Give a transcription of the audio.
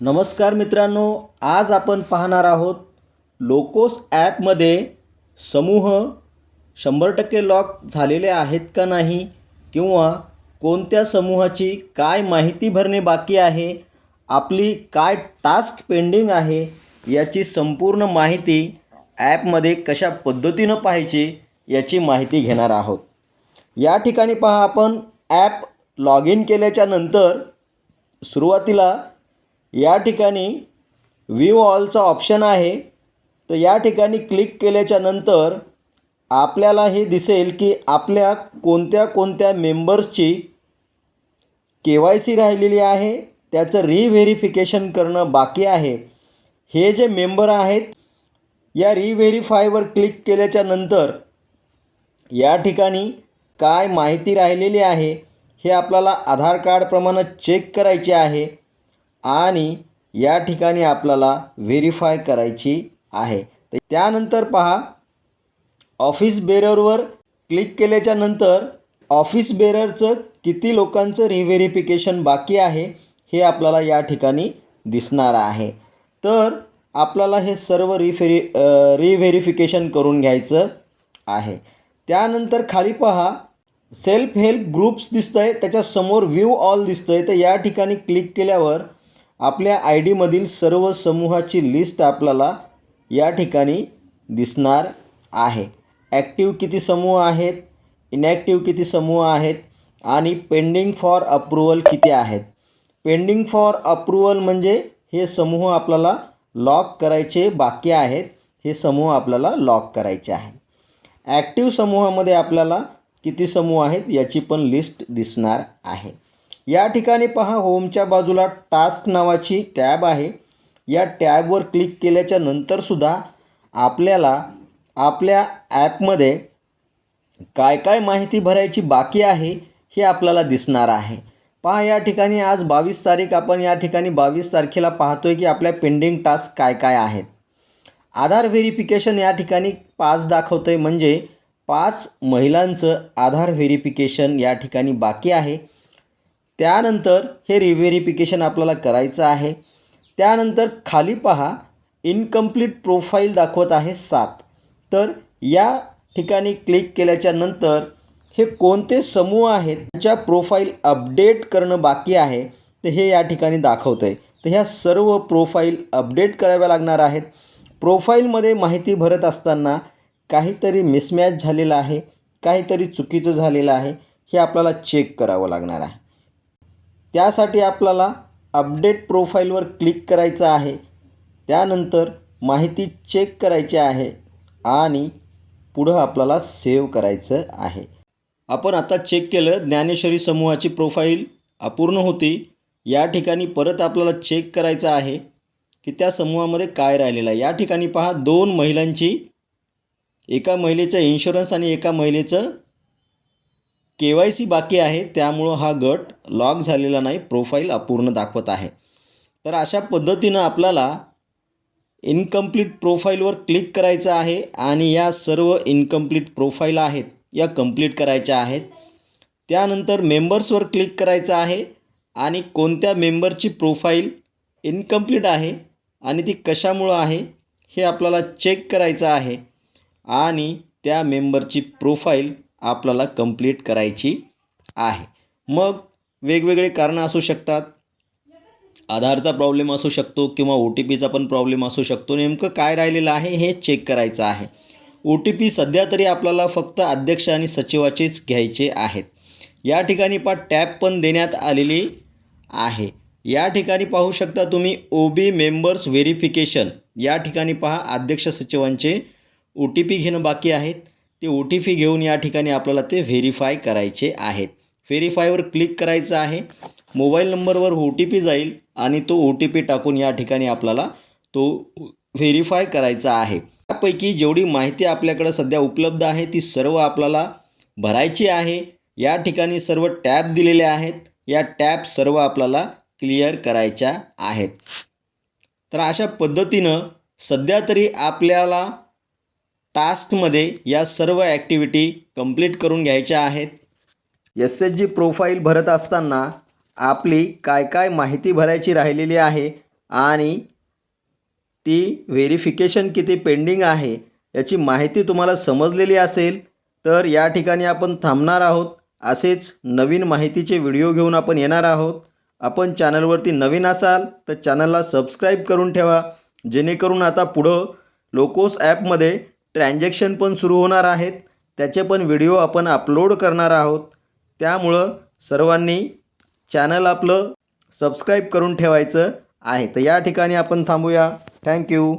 नमस्कार मित्रांनो आज आपण पाहणार आहोत लोकोस ॲपमध्ये समूह शंभर टक्के लॉक झालेले आहेत का नाही किंवा कोणत्या समूहाची काय माहिती भरणे बाकी आहे आपली काय टास्क पेंडिंग आहे याची संपूर्ण माहिती ॲपमध्ये कशा पद्धतीनं पाहायची याची माहिती घेणार आहोत. या ठिकाणी पहा आपण ॲप लॉग इन केल्याच्यानंतर सुरुवातीला या ठिकाणी व्ह्यू ऑलचा ऑप्शन आहे. तर या ठिकाणी क्लिक केल्याच्यानंतर आपल्याला हे दिसेल की आपल्या कोणत्या कोणत्या मेंबर्सची के वाय सी राहिलेली आहे. त्याचं रिव्हेरिफिकेशन करणं बाकी आहे. हे जे मेंबर आहेत या रिव्हेरीफायवर क्लिक केल्याच्यानंतर या ठिकाणी काय माहिती राहिलेली आहे हे आपल्याला आधार कार्डप्रमाणे चेक करायचे आहे. आणि या ठिकाणी आपल्याला व्हेरीफाय करायची आहे. तर त्यानंतर पहा ऑफिस बेररवर क्लिक केल्याच्यानंतर ऑफिस बेररचं किती लोकांचं रिव्हेरिफिकेशन बाकी आहे हे आपल्याला या ठिकाणी दिसणार आहे. तर आपल्याला हे सर्व रिफेरी रिव्हेरिफिकेशन करून घ्यायचं आहे. त्यानंतर खाली पहा सेल्फ हेल्प ग्रुप्स दिसतं आहे त्याच्यासमोर व्ह्यू ऑल दिसतं आहे तर या ठिकाणी क्लिक केल्यावर आपल्या आय डीमधील सर्व समूहाची लिस्ट आपल्याला या ठिकाणी दिसणार आहे. ॲक्टिव किती समूह आहेत? इनॅक्टिव्ह किती समूह आहेत? आणि पेंडिंग फॉर अप्रुव्हल किती आहेत? पेंडिंग फॉर अप्रुव्हल म्हणजे हे समूह आपल्याला लॉक करायचे बाकी आहेत. हे समूह आपल्याला लॉक करायचे आहेत. ॲक्टिव्ह समूहामध्ये आपल्याला किती समूह आहेत याची पण लिस्ट दिसणार आहे. या ठिकाणी पहा होमच्या बाजूला टास्क नावाची टॅब आहे. या टॅबवर क्लिक केल्याच्या नंतरसुद्धा आपल्याला आपल्या ॲपमध्ये काय काय माहिती भरायची बाकी आहे हे आपल्याला दिसणार आहे. पहा या ठिकाणी आज बावीस तारीख आपण या ठिकाणी बावीस तारखेला पाहतो आहे की आपल्या पेंडिंग टास्क काय काय आहेत. आधार व्हेरिफिकेशन या ठिकाणी पाच दाखवतं आहे म्हणजे पाच महिलांचं आधार व्हेरिफिकेशन या ठिकाणी बाकी आहे. त्यानंतर हे रिव्हेरिफिकेशन आपल्याला करायचं आहे. त्यानंतर खाली पहा इनकम्प्लीट प्रोफाईल दाखवत आहे सात. तर या ठिकाणी क्लिक केल्याच्यानंतर हे कोणते समूह आहेत त्याच्या प्रोफाईल अपडेट करणं बाकी आहे तर हे या ठिकाणी दाखवतं आहे तर ह्या सर्व प्रोफाईल अपडेट कराव्या लागणार आहेत. प्रोफाईलमध्ये माहिती भरत असताना काहीतरी मिसमॅच झालेलं आहे काहीतरी चुकीचं झालेलं आहे हे आपल्याला चेक करावं लागणार आहे. त्यासाठी आपल्याला अपडेट प्रोफाईलवर क्लिक करायचं आहे. त्यानंतर माहिती चेक करायची आहे आणि पुढं आपल्याला सेव्ह करायचं आहे. आपण आता चेक केलं ज्ञानेश्वरी समूहाची प्रोफाईल अपूर्ण होती. या ठिकाणी परत आपल्याला चेक करायचं आहे की त्या समूहामध्ये काय राहिलेलं आहे. या ठिकाणी पहा दोन महिलांची एका महिलेचं इन्शुरन्स आणि एका महिलेचं के वाय सी बाकी आहे त्यामुळं हा गट लॉक झालेला नाही प्रोफाईल अपूर्ण दाखवत आहे. तर अशा पद्धतीनं आपल्याला इनकम्प्लीट प्रोफाईलवर क्लिक करायचं आहे आणि या सर्व इनकम्प्लीट प्रोफाईल आहेत या कंप्लीट करायच्या आहेत. त्यानंतर मेंबर्सवर क्लिक करायचं आहे आणि कोणत्या मेंबरची प्रोफाईल इनकम्प्लीट आहे आणि ती कशामुळं आहे हे आपल्याला चेक करायचं आहे आणि त्या मेंबरची प्रोफाईल आपल्याला कंप्लीट करायची आहे. मग वेगवेगळे कारणं असू शकतात. आधारचा प्रॉब्लेम असू शकतो किंवा ओ टी पीचा पण प्रॉब्लेम असू शकतो. नेमकं काय राहिलेलं आहे हे चेक करायचं आहे. ओ टी पी सध्या तरी आपल्याला फक्त अध्यक्ष आणि सचिवाचेच घ्यायचे आहेत. या ठिकाणी पहा टॅब पण देण्यात आलेली आहे. या ठिकाणी पाहू शकता तुम्ही ओ बी मेंबर्स व्हेरिफिकेशन या ठिकाणी पहा अध्यक्ष सचिवांचे ओ टी पी घेणं बाकी आहेत. ते ओ टी पी घेऊन या ठिकाणी आपल्याला ते व्हेरीफाय करायचे आहेत. व्हेरीफायवर क्लिक करायचं आहे. मोबाईल नंबरवर ओ टी पी जाईल आणि तो ओ टी पी टाकून या ठिकाणी आपल्याला तो व्हेरीफाय करायचा आहे. त्यापैकी जेवढी माहिती आपल्याकडं सध्या उपलब्ध आहे ती सर्व आपल्याला भरायची आहे. या ठिकाणी सर्व टॅब दिलेले आहेत. या टॅब सर्व आपल्याला क्लिअर करायच्या आहेत. तर अशा पद्धतीनं सध्या तरी आपल्याला टास्कमध्ये या सर्व ॲक्टिव्हिटी कंप्लीट करून घ्यायच्या आहेत. एस एच जी प्रोफाईल भरत असताना आपली काय काय माहिती भरायची राहिलेली आहे आणि ती व्हेरिफिकेशन किती पेंडिंग आहे याची माहिती तुम्हाला समजलेली असेल तर या ठिकाणी आपण थांबणार आहोत. असेच नवीन माहितीचे व्हिडिओ घेऊन आपण येणार आहोत. आपण चॅनलवरती नवीन असाल तर चॅनलला सबस्क्राईब करून ठेवा जेणेकरून आता पुढं लोकोस ॲपमध्ये ट्रान्झॅक्शन पण सुरू होणार आहेत. त्याचे पण व्हिडिओ आपण अपलोड करणार आहोत. त्यामुळं सर्वांनी चॅनल आपलं सबस्क्राईब करून ठेवायचं आहे. तर या ठिकाणी आपण थांबूया. थँक्यू